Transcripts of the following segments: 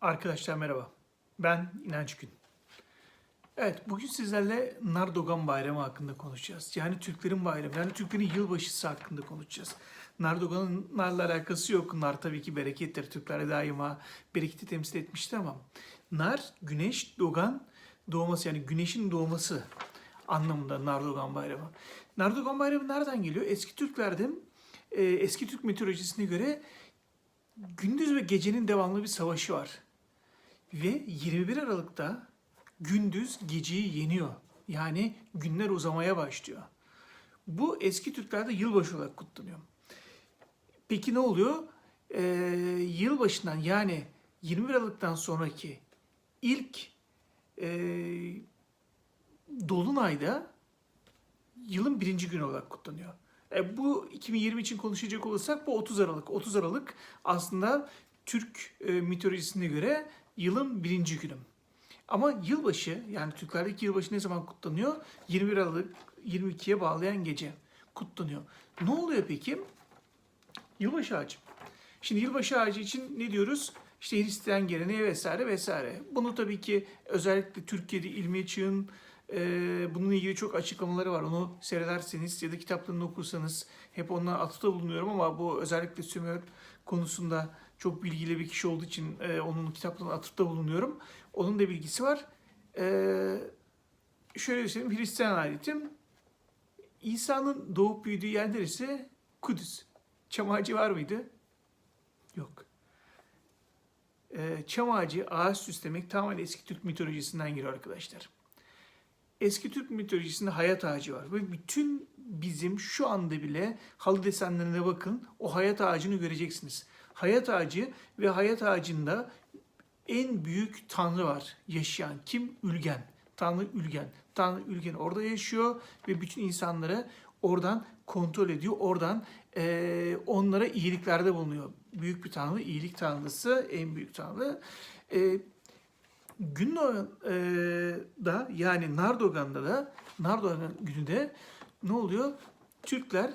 Arkadaşlar merhaba. Ben İnanç Gün. Evet, bugün sizlerle Nardogan Bayramı hakkında konuşacağız. Yani Türklerin bayramı, yani Türklerin yılbaşısı hakkında konuşacağız. Nardogan'ın narla alakası yok. Nar tabii ki berekettir. Türkler daima bereketi temsil etmişti ama nar, güneş, dogan, doğması yani güneşin doğması anlamında Nardogan Bayramı. Nardogan Bayramı nereden geliyor? Eski Türklerde, e, eski Türk mitolojisine göre gündüz ve gecenin devamlı bir savaşı var. Ve 21 Aralık'ta gündüz geceyi yeniyor. Yani günler uzamaya başlıyor. Bu eski Türklerde yılbaşı olarak kutlanıyor. Peki ne oluyor? Ee, yılbaşından yani 21 Aralık'tan sonraki ilk e, Dolunay'da yılın birinci günü olarak kutlanıyor. E, bu 2020 için konuşacak olursak bu 30 Aralık. 30 Aralık aslında Türk e, mitolojisine göre yılın birinci günü. Ama yılbaşı yani Türklerdeki yılbaşı ne zaman kutlanıyor? 21 Aralık 22'ye bağlayan gece kutlanıyor. Ne oluyor peki? Yılbaşı ağacı. Şimdi yılbaşı ağacı için ne diyoruz? İşte Hristiyan geleneği vesaire vesaire. Bunu tabii ki özellikle Türkiye'de İlmi Çığ'ın e, bununla ilgili çok açıklamaları var. Onu seyrederseniz ya da kitaplarını okursanız hep ondan atıfta bulunuyorum ama bu özellikle Sümer konusunda çok bilgili bir kişi olduğu için e, onun kitaplarına atıfta bulunuyorum. Onun da bilgisi var. E, şöyle söyleyeyim Hristiyan ayetim İsa'nın doğup büyüdüğü yer neresi? Kudüs. Çam ağacı var mıydı? Yok. E, çam ağacı, ağaç süslemek tamamen eski Türk mitolojisinden geliyor arkadaşlar. Eski Türk mitolojisinde hayat ağacı var. Ve bütün bizim şu anda bile halı desenlerine bakın o hayat ağacını göreceksiniz. Hayat ağacı ve hayat ağacında en büyük tanrı var yaşayan. Kim? Ülgen. Tanrı Ülgen. Tanrı Ülgen orada yaşıyor ve bütün insanları oradan kontrol ediyor. Oradan eee, onlara iyiliklerde bulunuyor. Büyük bir tanrı, iyilik tanrısı, en büyük tanrı. Eee gün e, yani Nardogan'da da Nardogan günü de ne oluyor? Türkler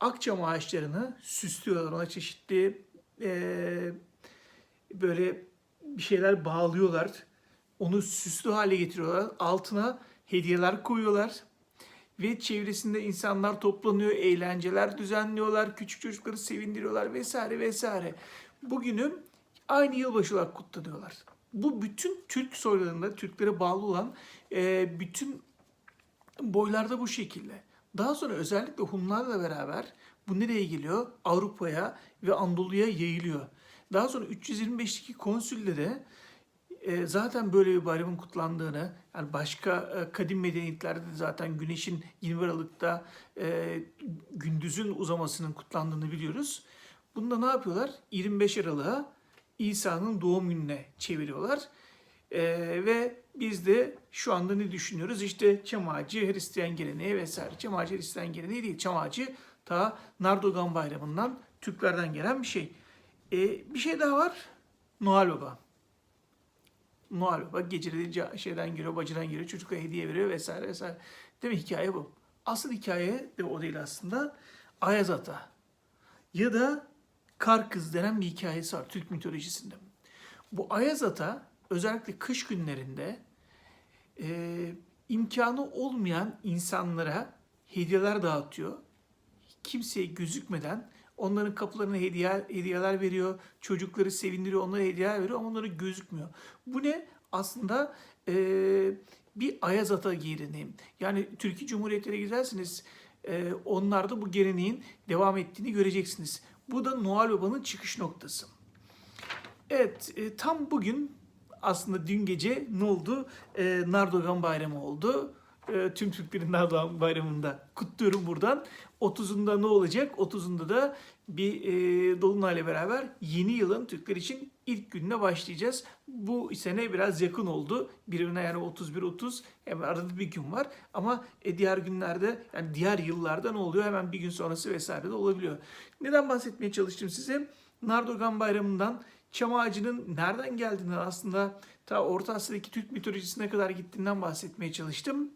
akçam ağaçlarını süslüyorlar. Ona çeşitli e, böyle bir şeyler bağlıyorlar. Onu süslü hale getiriyorlar. Altına hediyeler koyuyorlar. Ve çevresinde insanlar toplanıyor, eğlenceler düzenliyorlar, küçük çocukları sevindiriyorlar vesaire vesaire. Bugünü aynı yılbaşı olarak kutlanıyorlar. Bu bütün Türk soylarında, Türklere bağlı olan e, bütün boylarda bu şekilde. Daha sonra özellikle Hunlarla beraber bu nereye geliyor? Avrupa'ya ve Anadolu'ya yayılıyor. Daha sonra 325'teki konsülde de e, zaten böyle bir bayramın kutlandığını, yani başka e, kadim medeniyetlerde de zaten güneşin 20 Aralık'ta e, gündüzün uzamasının kutlandığını biliyoruz. Bunda ne yapıyorlar? 25 Aralık'a İsa'nın doğum gününe çeviriyorlar. Ee, ve biz de şu anda ne düşünüyoruz? İşte çam ağacı Hristiyan geleneği vesaire. Çam ağacı Hristiyan geleneği değil. Çam ağacı ta Nardogan bayramından Türklerden gelen bir şey. Ee, bir şey daha var. Noel Baba. Noel Baba geceleri şeyden geliyor, bacıdan geliyor, çocuklara hediye veriyor vesaire vesaire. Değil mi? Hikaye bu. Asıl hikaye de o değil aslında. Ayaz Ata. Ya da Kar Kız denen bir hikayesi var Türk mitolojisinde. Bu Ayaz Ata özellikle kış günlerinde e, imkanı olmayan insanlara hediyeler dağıtıyor. Kimseye gözükmeden onların kapılarına hediye, hediyeler veriyor. Çocukları sevindiriyor, onlara hediyeler veriyor ama onlara gözükmüyor. Bu ne? Aslında e, bir Ayaz Ata geleneği. Yani Türkiye Cumhuriyetleri giderseniz e, onlarda bu geleneğin devam ettiğini göreceksiniz. Bu da Noel Baba'nın çıkış noktası. Evet, e, tam bugün aslında dün gece ne oldu? E, Nardogan Bayramı oldu. E, tüm Türklerin Nardogan Bayramı'nda kutluyorum buradan. 30'unda ne olacak? 30'unda da bir e, Dolunay'la beraber yeni yılın Türkler için ilk gününe başlayacağız. Bu sene biraz yakın oldu. Birbirine yani 31-30 hemen arada bir gün var. Ama e, diğer günlerde yani diğer yıllarda ne oluyor? Hemen bir gün sonrası vesaire de olabiliyor. Neden bahsetmeye çalıştım size? Nardogan Bayramı'ndan çam ağacının nereden geldiğinden aslında ta Orta Asya'daki Türk mitolojisine kadar gittiğinden bahsetmeye çalıştım.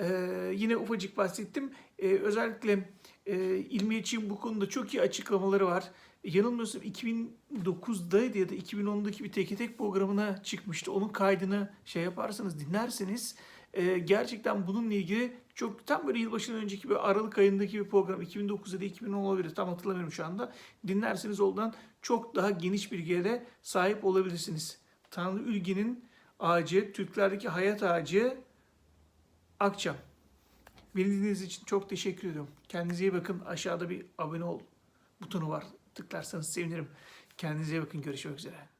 Ee, yine ufacık bahsettim. Ee, özellikle e, İlmiye Çin bu konuda çok iyi açıklamaları var. yanılmıyorsam 2009'daydı ya da 2010'daki bir teke tek programına çıkmıştı. Onun kaydını şey yaparsanız dinlerseniz e, gerçekten bununla ilgili çok tam böyle yılbaşından önceki bir Aralık ayındaki bir program 2009'da da 2010 olabilir tam hatırlamıyorum şu anda. Dinlerseniz oradan çok daha geniş bilgilere sahip olabilirsiniz. Tanrı Ülgen'in ağacı, Türklerdeki hayat ağacı Akçam. Beni dinlediğiniz için çok teşekkür ediyorum. Kendinize iyi bakın. Aşağıda bir abone ol butonu var. Tıklarsanız sevinirim. Kendinize iyi bakın. Görüşmek üzere.